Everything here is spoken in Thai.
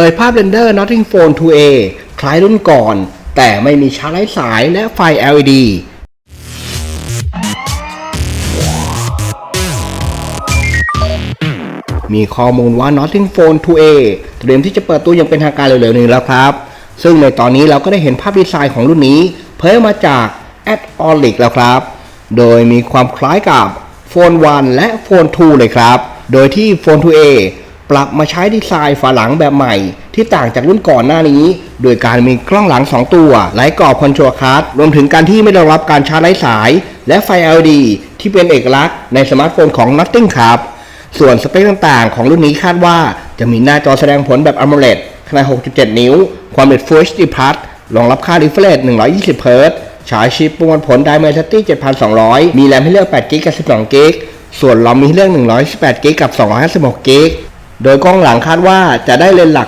ผยภาพเรนเดอร์ Notting Phone 2A คล้ายรุ่นก่อน แต่ไม่มีชาร์จไร้สายและไฟ LED มีข้อมูลว่า Notting Phone 2A เตรียมที่จะเปิดตัวอย่างเป็นทางการเร็วๆนี้แล้วครับ ซึ่งในตอนนี้เราก็ได้เห็นภาพดีไซน์ของรุ่นนี้ เผยมาจาก a d o l i c แล้วครับ โดยมีความคล้ายกับ Phone 1 และ Phone 2 เลยครับ โดยที่ Phone 2A ปรับมาใช้ดีไซน์ฝาหลังแบบใหม่ ที่ต่างจากรุ่นก่อนหน้านี้ โดยการมีกล้องหลัง 2 ตัวไร้กรอบคอนโทรลคัสรวมถึงการที่ไม่รองรับการชาร์จไร้สาย และไฟ LED ที่เป็นเอกลักษณ์ในสมาร์ทโฟนของ Nothing ครับ ส่วนสเปคต่างๆ ของรุ่นนี้คาดว่าจะมีหน้าจอแสดงผลแบบ AMOLED ขนาด 6.7 นิ้ว ความเร็ว Full HD Plus รองรับค่า refresh 120 Hz ฉายชิปประมวลผล Dimensity 7200 มีแรมให้เลือก8 g b กับ 12 g b ส่วนรอมมีให้เลือก128 g b กับ256 g b โดยกล้องหลังคาดว่าจะได้เลนส์หลัก